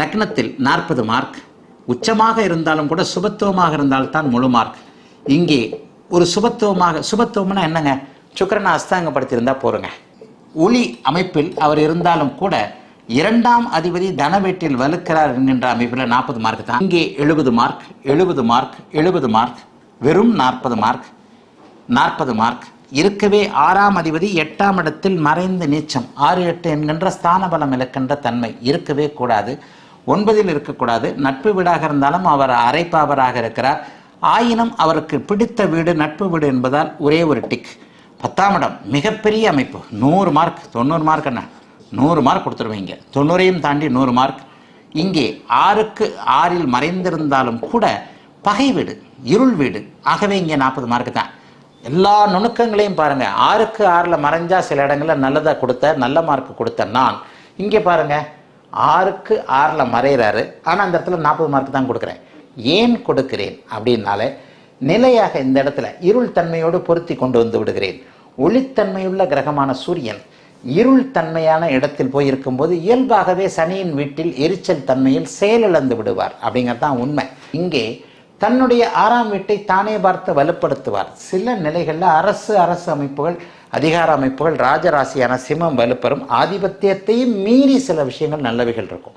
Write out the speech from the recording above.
லக்னத்தில் நாற்பது மார்க் உச்சமாக இருந்தாலும் கூட சுபத்துவமாக இருந்தால்தான் முழு மார்க் இங்கே ஒரு சுபத்துவமாக சுபத்துவம்னா என்னங்க? சுக்கிரனை அஸ்தாங்கப்படுத்தியிருந்தா போருங்க. ஒளி அமைப்பில் அவர் இருந்தாலும் கூட இரண்டாம் அதிபதி தனவேட்டில் வலுக்கிறார் என்கின்ற அமைப்பில் நாற்பது மார்க் தான். இங்கே எழுபது மார்க் எழுபது மார்க் எழுபது மார்க் வெறும் நாற்பது மார்க் நாற்பது மார்க் இருக்கவே ஆறாம் அதிபதி எட்டாம் இடத்தில் மறைந்து நீச்சம். ஆறு எட்டு என்கின்ற ஸ்தான பலம் இழக்கின்ற தன்மை இருக்கவே கூடாது. ஒன்பதில் இருக்கக்கூடாது. நட்பு வீடாக இருந்தாலும் அவர் அரைப்பாவராக இருக்கிறார். ஆயினும் அவருக்கு பிடித்த வீடு நட்பு வீடு என்பதால் ஒரே ஒரு டிக். பத்தாம் இடம் மிகப்பெரிய அமைப்பு. நூறு மார்க் தொண்ணூறு மார்க் என்ன? நூறு மார்க் கொடுத்துருவீங்க தொண்ணூறையும் தாண்டி நூறு மார்க். இங்கே ஆறுக்கு ஆறில் மறைந்திருந்தாலும் கூட பகை வீடு இருள் வீடு. ஆகவே இங்கே நாற்பது மார்க் தான். எல்லா நுணுக்கங்களையும் பாருங்கள் ஆறுக்கு ஆறில் மறைஞ்சால் சில இடங்களில் நல்லதாக கொடுத்த நல்ல மார்க் கொடுத்த நான். இங்கே பாருங்கள் ஆறுக்கு ஆறில் மறைகிறாரு ஆனால் அந்த இடத்துல நாற்பது மார்க் தான் கொடுக்குறேன். ஏன் கொடுக்கிறேன்? அப்படின்னாலே நிலையாக இந்த இடத்துல இருள் தன்மையோடு பொருத்தி கொண்டு வந்து விடுகிறேன். ஒளித்தன்மையுள்ள கிரகமான சூரியன் இருள் தன்மையான இடத்தில் போய் இருக்கும்போது இயல்பாகவே சனியின் வீட்டில் எரிச்சல் தன்மையில் செயலிழந்து விடுவார். அப்படிங்கிறது தான் உண்மை. இங்கே தன்னுடைய ஆறாம் வீட்டை தானே பார்த்து வலுப்படுத்துவார். சில நிலைகளில் அரசு அரசு அமைப்புகள் அதிகார அமைப்புகள் ராஜராசியான சிம்மம் வலுப்பெறும் ஆதிபத்தியத்தையும் மீறி சில விஷயங்கள் நல்லவைகள் இருக்கும்.